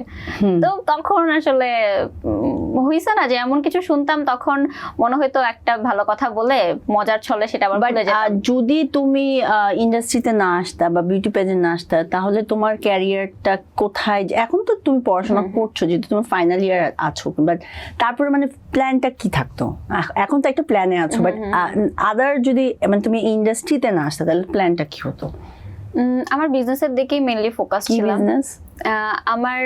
Speaker 1: তো তখন আসলে হইছে না যে এমন কিছু শুনতাম তখন মনে হয়তো একটা ভালো কথা বলে মজার ছলে সেটা আবার ভুলে যেতাম।
Speaker 2: যদি তুমি ইন্ডাস্ট্রিতে না আসতা বা বিউটি পেজে না আসতা তাহলে তোমার ক্যারিয়ারটা কোথায়? এখন তো তুমি পড়াশোনা করছ যেহেতু তুমি ফাইনাল ইয়ার আছো বাট তারপরে মানে প্ল্যানটা কি থাকতো? এখন তো একটা প্ল্যানে আছো বাট আদার যদি মানে তুমি ইন্ডাস্ট্রিতে না আসতে তাহলে প্ল্যানটা কি হতো?
Speaker 1: আমার বিজনেসের দিকেই মেনলি ফোকাস
Speaker 2: কি
Speaker 1: ছিলাম।
Speaker 2: বিজনেস
Speaker 1: আমার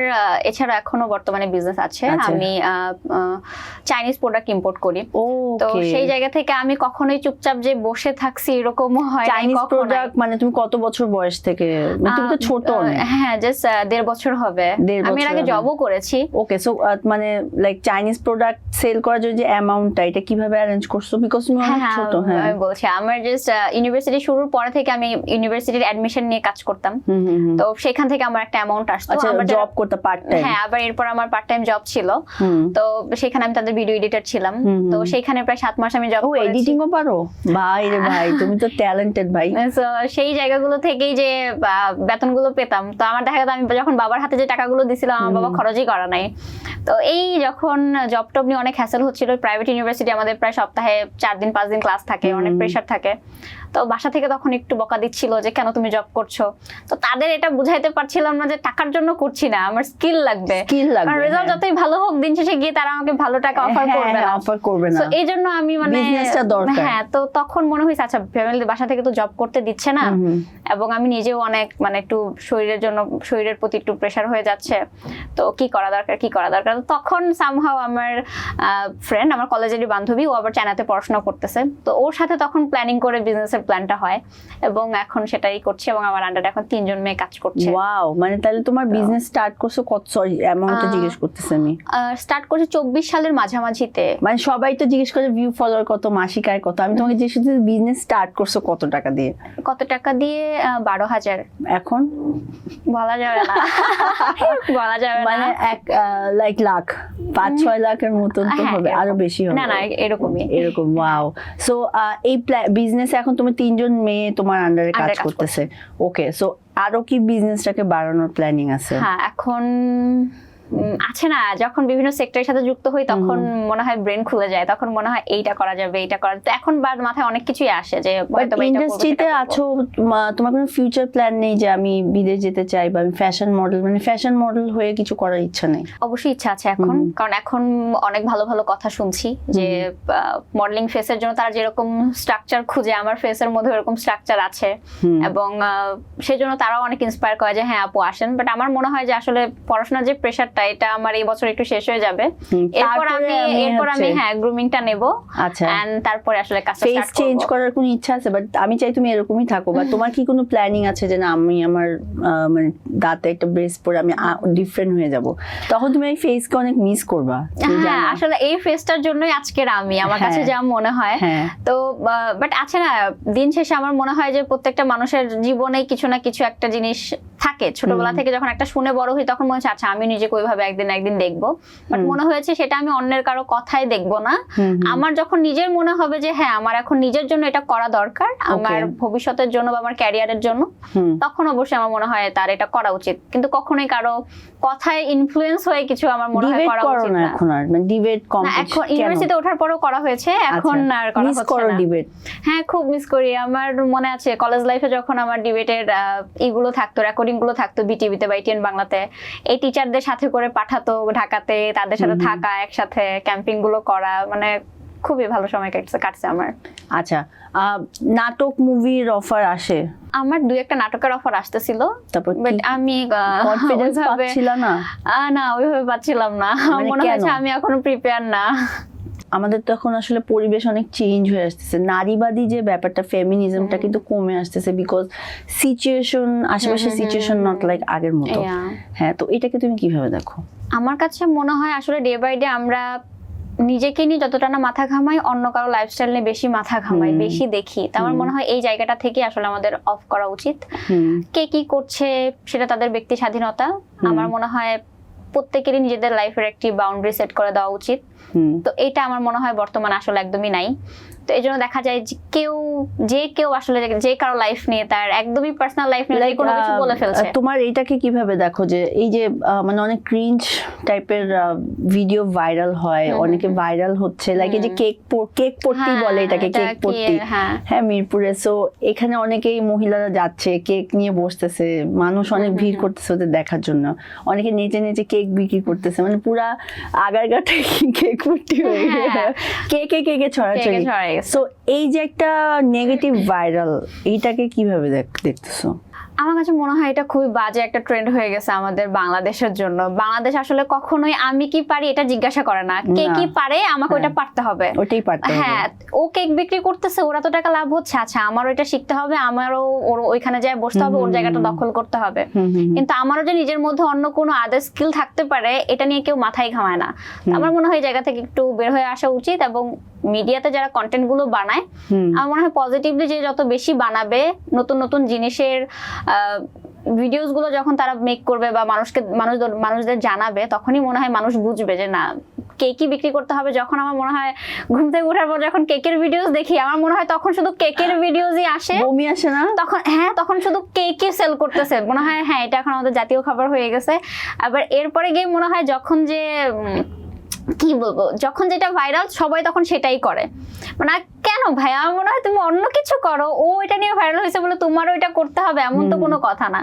Speaker 1: এছাড়া এখনও বর্তমানে বিজনেস আছে। আমি চাইনিজ প্রোডাক্ট ইম্পোর্ট করি। তো সেই জায়গা থেকে আমি কখনোই চুপচাপ যে বসে থাকছি এরকমও হয়
Speaker 2: চাইনিজ প্রোডাক্ট মানে তুমি কত বছর বয়স থেকে? মানে তুমি তো ছোট
Speaker 1: হ্যাঁ জাস্ট দেড় বছর হবে। আমি এর আগে জবও করেছি।
Speaker 2: ওকে সো মানে লাইক চাইনিজ প্রোডাক্ট সেল করার জন্য যে অ্যামাউন্টটা এটা কীভাবে অ্যারেঞ্জ করছ? বিকজ তুমি অনেক
Speaker 1: হ্যাঁ
Speaker 2: ছোট হ্যাঁ।
Speaker 1: আমি বলছি আমার জাস্ট ইউনিভার্সিটি শুরুর পরে থেকে আমি ইউনিভার্সিটির অ্যাডমিশন নিয়ে কাজ করতাম। তো সেখান থেকে আমার একটা অ্যামাউন্ট আসতো
Speaker 2: আচ্ছা
Speaker 1: আমার
Speaker 2: জব করতে পার্ট
Speaker 1: হ্যাঁ আবার এরপর আমার পার্ট টাইম জব ছিল তো সেখানে আমি তাদের ভিডিও এডিটর ছিলাম। তো সেখানে প্রায় সাত মাস আমি জব
Speaker 2: ও এডিটিংও পারো? ভাই রে ভাই তুমি তো ট্যালেন্টেড ভাই।
Speaker 1: সেই জায়গাগুলো থেকেই যে বেতনগুলো পেতাম। তো আমার দেখা যেত আমি যখন বাবার হাতে যে টাকাগুলো দিছিলাম আমার বাবা খরচই করা নাই। তো এই যখন জব টব নিয়ে অনেক হ্যাসেল হচ্ছিল প্রাইভেট ইউনিভার্সিটি আমাদের প্রায় সপ্তাহে চার দিন পাঁচ দিন ক্লাস থাকে অনেক। প্রেশার থাকে। তো বাসা থেকে তখন একটু বকা দিচ্ছিল যে কেন তুমি জব করছ? তো তাদের এটা বুঝাইতে পারছিলাম না যে টাকার জন্য করছি না আমার স্কিল লাগবে।
Speaker 2: স্কিল লাগবে
Speaker 1: রেজাল্ট যতই ভালো হোক দিন শেষে গিয়ে তারা আমাকে ভালো টাকা অফার করবে না।
Speaker 2: অফার করবে না।
Speaker 1: তো এই জন্য আমি মানে
Speaker 2: Business-টা দরকার।
Speaker 1: হ্যাঁ তো তখন মনে হয়েছে আচ্ছা ফ্যামিলি বাসা থেকে তো জব করতে দিচ্ছে না। এবং আমি নিজেও অনেক মানে একটু শরীরের জন্য শরীরের প্রতি একটু প্রেসার হয়ে যাচ্ছে। তো কি করা দরকার কি করা দরকার? তখন সামহাও আমার ফ্রেন্ড আমার কলেজেরই বান্ধবী ও আবার চায়নাতে পড়াশোনা করতেছে। তো ওর সাথে তখন প্ল্যানিং করে বিজনেসের প্ল্যানটা হয় এবং এখন সেটাই করছি এবং আমার আন্ডারে এখন তিনজন মেয়ে কাজ করছে।
Speaker 2: ওয়াও মানে তাহলে তোমার বিজনেস স্টার্ট করছ কত সরি অ্যামাউন্টটা জিজ্ঞেস করতেছি আমি?
Speaker 1: স্টার্ট করছি চব্বিশ সালের মাঝামাঝিতে।
Speaker 2: মানে সবাই তো জিজ্ঞেস করে ভিউ ফলোয়ার কত মাসিক আয় কত? আমি তোমাকে জিজ্ঞেস করছি বিজনেস স্টার্ট করছ কত টাকা দিয়ে?
Speaker 1: কত টাকা দিয়ে? বারো হাজার।
Speaker 2: এখন?
Speaker 1: বলা যাবে না। বলা যাবে
Speaker 2: মানে
Speaker 1: না
Speaker 2: এক লাইক লাখ পাঁচ ছয় লাখের মতন তো
Speaker 1: হ্যাঁ,
Speaker 2: হবে আরও বেশি হবে।
Speaker 1: না না এরকমই।
Speaker 2: এরকম ওয়াও সো এই বিজনেস এখন তুমি তিনজন মেয়ে তোমার আন্ডারে কাজ করতেছে। ওকে সো আরও কি বিজনেসটাকে বাড়ানোর প্ল্যানিং আছে?
Speaker 1: হ্যাঁ এখন আছে না যখন বিভিন্ন সেক্টরের সাথে যুক্ত হই তখন মনে হয় ব্রেন খুলে যায় তখন মনে হয় এইটা করা যাবে এইটা করা তো এখন বার মাথায় অনেক কিছুই আসে যে
Speaker 2: ইন্ডাস্ট্রিতে আছো তোমার কোনো ফিউচার প্ল্যান নেই যে আমি বিদেশ যেতে চাই বা আমি ফ্যাশন মডেল মানে ফ্যাশন মডেল হয়ে কিছু করার ইচ্ছা নেই?
Speaker 1: অবশ্যই ইচ্ছা আছে এখন কারণ এখন অনেক ভালো ভালো কথা শুনছি যে মডেলিং ফেসের জন্য তারা যেরকম স্ট্রাকচার খুঁজে আমার ফেসের মধ্যে এরকম স্ট্রাকচার আছে। এবং আহ, সেই জন্য তারাও অনেক ইন্সপায়ার করে যে হ্যাঁ আপু আসেন। বাট আমার মনে হয় যে আসলে পড়াশোনার যে প্রেশারটা এটা আমার এই বছর একটু শেষ হয়ে যাবে। এরপর আমি এরপর আমি হ্যাঁ গ্রুমিংটা নেব।
Speaker 2: আচ্ছা।
Speaker 1: এন্ড তারপরে আসলে কাজটা
Speaker 2: ফেস চেঞ্জ করার কোনো ইচ্ছা আছে? বাট আমি চাই তুমি এরকমই থাকো। বা তোমার কি কোনো প্ল্যানিং আছে যে না আমি আমার মানে দাঁতে একটা ব্রেস পরে আমি ডিফারেন্ট হয়ে যাব? তখন তুমি এই ফেসকে অনেক মিস করবা।
Speaker 1: হ্যাঁ আসলে এই ফেসটার জন্যই আজকের আমি আমার কাছে
Speaker 2: হ্যাঁ।
Speaker 1: যা মনে হয়।
Speaker 2: হ্যাঁ।
Speaker 1: তো বাট আছে না দিন শেষে আমার মনে হয় যে প্রত্যেকটা মানুষের জীবনে কিছু না কিছু একটা জিনিস থাকে। ছোটবেলা থেকে যখন একটা শুনে বড় হই তখন মনে হচ্ছে আচ্ছা আমি নিজেকে ওইভাবে একদিন একদিন দেখব। বাট মনে হয়েছে সেটা আমি অন্যের কারও কথাই দেখব না। আমার যখন নিজের মনে হবে যে হ্যাঁ আমার এখন নিজের জন্য এটা করা দরকার আমার ভবিষ্যতের জন্য বা আমার ক্যারিয়ারের জন্য তখন অবশ্যই আমার মনে হয় তার এটা করা উচিত। কিন্তু কখনোই কারও কথায় ইনফ্লুয়েন্স হয়ে কিছু আমার মনে হয় করা উচিত
Speaker 2: না এখন আর মানে ডিবেট
Speaker 1: না
Speaker 2: কম
Speaker 1: এখন ইউনিভার্সিটিতে ওঠার পরেও করা হয়েছে এখন আর করা হচ্ছে
Speaker 2: করো
Speaker 1: না।
Speaker 2: ডিবেট
Speaker 1: হ্যাঁ খুব মিস করি। আমার মনে আছে কলেজ লাইফে যখন আমার ডিবেটের ইগুলো থাকতো রেকর্ডিংগুলো থাকতো বিটিভিতে বা ইটিএন বাংলাতে এই টিচারদের সাথে করে পাঠাতো ঢাকাতে তাদের সাথে। থাকা একসাথে ক্যাম্পিংগুলো করা মানে খুবই ভালো সময় কাটছে কাটছে আমার।
Speaker 2: আচ্ছা নাটক মুভির অফার আসে?
Speaker 1: আমার দুই একটা নাটকের অফার আসতেছিল
Speaker 2: তারপর
Speaker 1: আমি
Speaker 2: কনফিডেন্স পাচ্ছিলাম না?
Speaker 1: না ওইভাবে পাচ্ছিলাম না।
Speaker 2: মানে
Speaker 1: মনে
Speaker 2: হচ্ছে
Speaker 1: আমি এখনও প্রিপেয়ার না।
Speaker 2: আমাদের তো এখন আসলে পরিবেশ অনেক চেঞ্জ হয়ে আসতেছে। নারীবাদী যে ব্যাপারটা ফেমিনিজমটা কিন্তু কমে আসতেছে বিকজ সিচুয়েশন আশেপাশে সিচুয়েশন নট লাইক আগের মতো। হ্যাঁ তো এটাকে তুমি কীভাবে দেখো?
Speaker 1: আমার কাছে মনে হয় আসলে ডে বাই ডে আমরা নিজেকে নিয়ে যতটা না মাথা ঘামাই অন্য কারও লাইফস্টাইল নিয়ে বেশি মাথা ঘামাই বেশি দেখি। তো আমার মনে হয় এই জায়গাটা থেকে আসলে আমাদের অফ করা উচিত। কে কি করছে সেটা তাদের ব্যক্তি স্বাধীনতা। আমার মনে হয় প্রত্যেকেরই নিজেদের লাইফের একটি বাউন্ডারি সেট করে দেওয়া উচিত। তো এটা আমার মনে হয় বর্তমানে আসলে একদমই নাই। তো এই জন্য দেখা যায় যে কেউ যে কেউ আসলে যে কারও লাইফ নিয়ে তার একদমই পার্সোনাল লাইফ নিয়ে কোনো কিছু বলে ফেলছে।
Speaker 2: তোমার এইটাকে কীভাবে দেখো যে এই যে মানে অনেক ক্রিঞ্জ টাইপের ভিডিও ভাইরাল হয় অনেকে ভাইরাল হচ্ছে লাইক এই যে। কেক কেক পট্টি
Speaker 1: হ্যাঁ,
Speaker 2: বলে এটাকে কেক পট্টি।
Speaker 1: হ্যাঁ।
Speaker 2: হ্যাঁ মিরপুরে সো এখানে অনেকেই মহিলারা যাচ্ছে কেক নিয়ে বসতেছে মানুষ অনেক ভিড় করতেছে ওদের দেখার জন্য। অনেকে নেচে নেচে কেক বিক্রি করতেছে মানে পুরা আগারগাটা কেক ভর্তি হয়ে
Speaker 1: হ্যাঁ।
Speaker 2: কেকে কেকে ছড়াছড়ি?
Speaker 1: গেছে।
Speaker 2: সো এই যে একটা নেগেটিভ ভাইরাল এইটাকে কীভাবে দেখতেছো?
Speaker 1: আমার কাছে মনে হয় এটা খুবই বাজে একটা ট্রেন্ড হয়ে গেছে আমাদের বাংলাদেশের জন্য। বাংলাদেশ আসলে কখনোই আমি কি পারি এটা জিজ্ঞাসা করে না। কে কি পারে আমাকে ওটা
Speaker 2: হ্যাঁ।
Speaker 1: পারতে হবে।
Speaker 2: ওটাই পারতে
Speaker 1: হ্যাঁ ও কেক বিক্রি করতেছে ওরা তো টাকা লাভ হচ্ছে। আচ্ছা আমারও এটা শিখতে হবে আমারও ওর ওইখানে যায় বসতে হবে ওর জায়গাটা দখল করতে হবে। কিন্তু আমারও যে নিজের মধ্যে অন্য কোনো আদার স্কিল থাকতে পারে এটা নিয়ে কেউ মাথায় ঘামায় না। আমার মনে হয় জায়গা থেকে একটু বের হয়ে আসা উচিত এবং মিডিয়াতে যারা কন্টেন্টগুলো বানায় আমার মনে হয় পজিটিভলি যে যত বেশি বানাবে নতুন নতুন জিনিসের ভিডিওসগুলো যখন তারা মেক করবে বা মানুষকে মানুষ মানুষদের জানাবে তখনই মনে হয় মানুষ বুঝবে যে না কেকই বিক্রি করতে হবে। যখন আমার মনে হয় ঘুম থেকে ওঠার পর যখন কেকের ভিডিওস দেখি আমার মনে হয় তখন শুধু কেকের ভিডিওসই আসে।
Speaker 2: বমি আসে না?
Speaker 1: তখন হ্যাঁ তখন শুধু কেকই সেল করতেছে। মনে হয় হ্যাঁ এটা এখন আমাদের জাতীয় খাবার হয়ে গেছে। আবার এরপরে গিয়ে মনে হয় যখন যে কি বলব? যখন যেটা ভাইরাল সবাই তখন সেটাই করে। মানে কেন ভাই আমার মনে হয় তুমি অন্য কিছু করো। ও এটা নিয়ে ভাইরাল হয়েছে বলে তোমারও এটা করতে হবে এমন তো কোনো কথা না।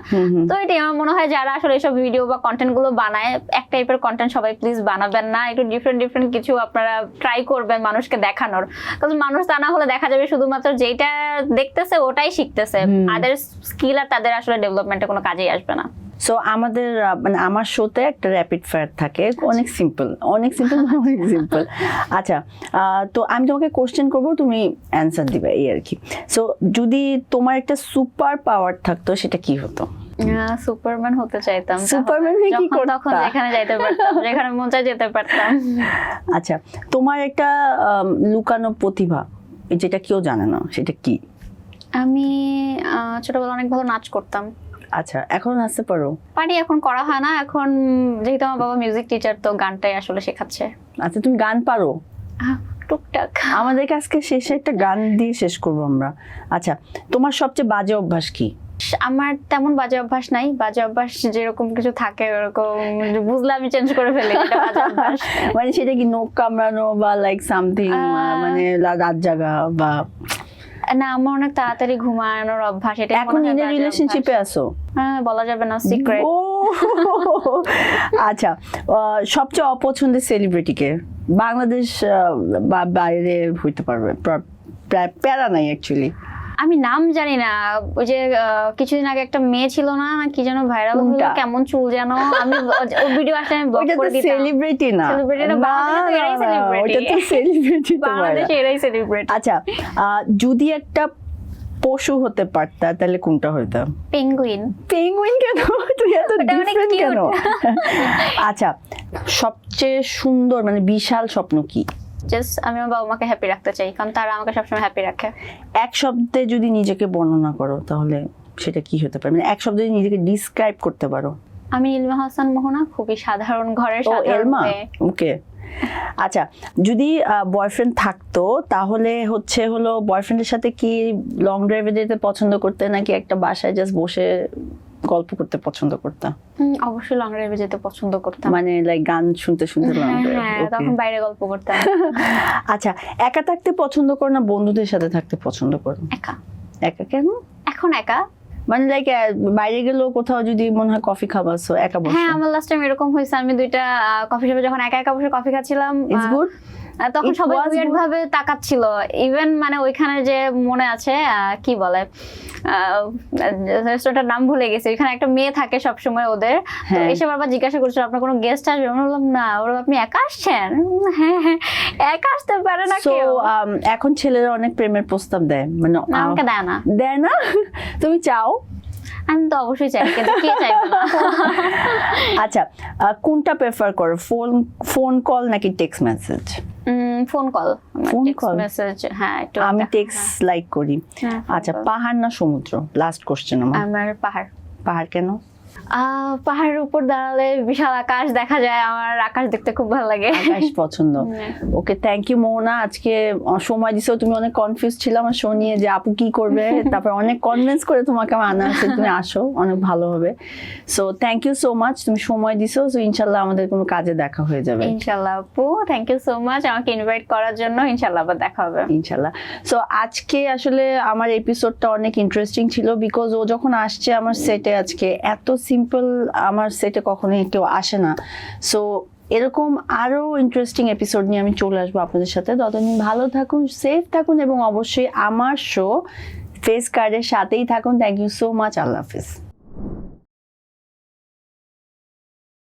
Speaker 1: তো এটাই আমার মনে হয় যারা আসলে এসব ভিডিও বা কন্টেন্টগুলো বানায় এক টাইপের কন্টেন্ট সবাই প্লিজ বানাবেন না। একটু ডিফারেন্ট ডিফারেন্ট কিছু আপনারা ট্রাই করবেন মানুষকে দেখানোর। কারণ মানুষ তা না হলে দেখা যাবে শুধুমাত্র যেটা দেখতেছে ওটাই শিখতেছে। তাদের স্কিল আর তাদের আসলে ডেভেলপমেন্টে কোনো কাজেই আসবে না।
Speaker 2: সো আমাদের মানে আমার শোতে একটা র্যাপিড ফায়ার থাকে। অনেক সিম্পল অনেক সিম্পল অনেক সিম্পল আচ্ছা তো আমি তোমাকে কোশ্চেন করব তুমি অ্যান্সার দিবে এই আর কি। সো যদি তোমার একটা সুপার পাওয়ার থাকতো সেটা কি হতো?
Speaker 1: সুপারম্যান হতে চাইতাম।
Speaker 2: Superman হয়ে কি
Speaker 1: যখন তখন যেখানে যাইতে পারতাম যেখানে মন চায় যেতে পারতাম।
Speaker 2: আচ্ছা তোমার একটা লুকানো প্রতিভা যেটা কেউ জানে না সেটা কি?
Speaker 1: আমি আহ, ছোটবেলায় অনেক ভালো নাচ করতাম।
Speaker 2: আচ্ছা এখন আসতে পারো।
Speaker 1: পারি এখন করা হয় না। এখন যেহেতু আমার বাবা মিউজিক টিচার তো গানটাই আসলে শেখাচ্ছে।
Speaker 2: আচ্ছা তুমি গান পারো?
Speaker 1: টুকটাক।
Speaker 2: আমাদেরকে আজকে শেষে একটা গান দিয়ে শেষ করব আমরা। আচ্ছা তোমার সবচেয়ে বাজে অভ্যাস কি?
Speaker 1: আমার তেমন বাজে অভ্যাস নাই। বাজে অভ্যাস যেরকম কিছু থাকে ওরকম বুঝলে আমি চেঞ্জ করে ফেলি।
Speaker 2: মানে সেটা কি নখ কামড়ানো বা লাইক সামথিং মানে রাত জাগা বা
Speaker 1: না আমার অনেক তাড়াতাড়ি ঘুমানোর অভ্যাস এটা
Speaker 2: এখন নিজের রিলেশনশিপে আছো?
Speaker 1: হ্যাঁ বলা যাবে না সিক্রেট
Speaker 2: আচ্ছা সবচেয়ে অপছন্দের সেলিব্রিটিকে বাংলাদেশ বা বাইরে হইতে পারবে প্রা- প্রা- প্যারা নাই অ্যাকচুয়ালি
Speaker 1: আমি নাম জানি না। ওই যে কিছুদিন আগে একটা মেয়ে ছিল না কি যেন ভাইরাল হলো কেমন চুল যেন। আমি ও ভিডিও আসলে আমি ব্লক করে দিতাম।
Speaker 2: সেলিব্রিটি না।
Speaker 1: Celebrity না, বাংলাদেশে তো
Speaker 2: সেলিব্রিটি
Speaker 1: বাংলাদেশে এরাই সেলিব্রেট
Speaker 2: আচ্ছা যদি একটা পশু হতে পারতা তাহলে কোনটা হইতাম
Speaker 1: পেঙ্গুইন
Speaker 2: পেঙ্গুইন কেন? তুই এত ডিফারেন্ট কেন? আচ্ছা সবচেয়ে সুন্দর মানে বিশাল স্বপ্ন কি?
Speaker 1: জাস্ট আমি আমার বাবা মাকে হ্যাপি রাখতে চাই কারণ তারা আমাকে সবসময় হ্যাপি রাখে।
Speaker 2: এক শব্দে যদি নিজেকে বর্ণনা করো তাহলে সেটা কি হতে পারে? মানে এক শব্দে যদি নিজেকে ডিসক্রাইব করতে পারো।
Speaker 1: আমি ইলমা হাসান মোহনা খুবই সাধারণ ঘরের সাধারণ
Speaker 2: ওকে। আচ্ছা যদি বয়ফ্রেন্ড থাকতো তাহলে হচ্ছে হলো বয়ফ্রেন্ডের সাথে কি লং ড্রাইভে যেতে পছন্দ করতে নাকি একটা বাসায় জাস্ট বসে গল্প করতে পছন্দ করতাম।
Speaker 1: অবশ্যই লং ড্রাইভে যেতে পছন্দ করতাম।
Speaker 2: মানে লাইক গান শুনতে শুনতে লং
Speaker 1: হ্যাঁ
Speaker 2: ড্রাইভ
Speaker 1: হ্যাঁ তখন বাইরে গল্প করতাম।
Speaker 2: আচ্ছা একা থাকতে পছন্দ করো না বন্ধুদের সাথে থাকতে পছন্দ করো?
Speaker 1: একা।
Speaker 2: একা কেন?
Speaker 1: এখন একা।
Speaker 2: মানে লাইক বাইরে গেলেও কোথাও যদি মনে হয় কফি খাবাসো একা বসে।
Speaker 1: হ্যাঁ আমার লাস্ট টাইম এরকম হয়েছে আমি দুইটা কফি শপে যখন একা একা বসে কফি খাচ্ছিলাম
Speaker 2: ইটস গুড
Speaker 1: তখন সবাই উইয়ার্ড ভাবে তাকাচ্ছিল। ইভেন মানে ওইখানে যে মনে আছে কি বলে রেস্টুরেন্টের নাম ভুলে গেছি। ওইখানে একটা মেয়ে থাকে সব সময় ওদের। তো
Speaker 2: হ্যাঁ।
Speaker 1: এসে বারবার জিজ্ঞাসা করছিল আপনার কোনো গেস্ট আসবে? আমি বললাম না ওরা আপনি একা আসছেন? হ্যাঁ হ্যাঁ একা আসতে পারে না কেউ।
Speaker 2: এখন ছেলেরা অনেক প্রেমের প্রস্তাব দেয়। মানে
Speaker 1: আমাকে দেয় না।
Speaker 2: দেয় না? তুমি চাও?
Speaker 1: আমি তো অবশ্যই চাই কিন্তু কে চাইবে না?
Speaker 2: আচ্ছা কোনটা প্রেফার করো? ফোন ফোন কল নাকি text message
Speaker 1: phone call phone
Speaker 2: call?
Speaker 1: Message হ্যাঁ একটু
Speaker 2: আমি টেক্সট লাইক করি।
Speaker 1: হ্যাঁ,
Speaker 2: আচ্ছা পাহাড় না সমুদ্র? লাস্ট কোশ্চেন আমার।
Speaker 1: আমার পাহাড়।
Speaker 2: পাহাড় কেন?
Speaker 1: পাহাড়ের উপর দাঁড়ালে বিশাল আকাশ দেখা যায় আমার আকাশ দেখতে খুব ভালো লাগে।
Speaker 2: আকাশ পছন্দ। Okay thank you Mona. আজকে সময় দিছো তুমি অনেক কনফিউজ ছিল আমার শো নিয়ে যে আপু কি করবে। তারপর অনেক কনভিন্স করে তোমাকে আমার আনা আছে তুমি আসো অনেক ভালো হবে। So thank you so much তুমি সময় দিছো সো ইনশাল্লাহ আমাদের কোনো কাজে দেখা হয়ে যাবে।
Speaker 1: ইনশাল্লাহ আপু থ্যাংক ইউ সো মাচ আমাকে ইনভাইট করার জন্য ইনশাল্লাহ আবার দেখা হবে।
Speaker 2: ইনশাল্লাহ। সো আজকে আসলে আমার এপিসোডটা অনেক ইন্টারেস্টিং ছিল বিকজ ও যখন আসছে আমার সেটে আজকে এত সিম্পল আমার সেটে কখনোই কেউ আসে না। সো এরকম আরও ইন্টারেস্টিং এপিসোড নিয়ে আমি চলে আসব আপনাদের সাথে। ততদিন ভালো থাকুন সেফ থাকুন এবং অবশ্যই আমার শো ফেস কার্ডের সাথেই থাকুন। থ্যাংক ইউ সো মাচ আল্লাহ হাফিজ।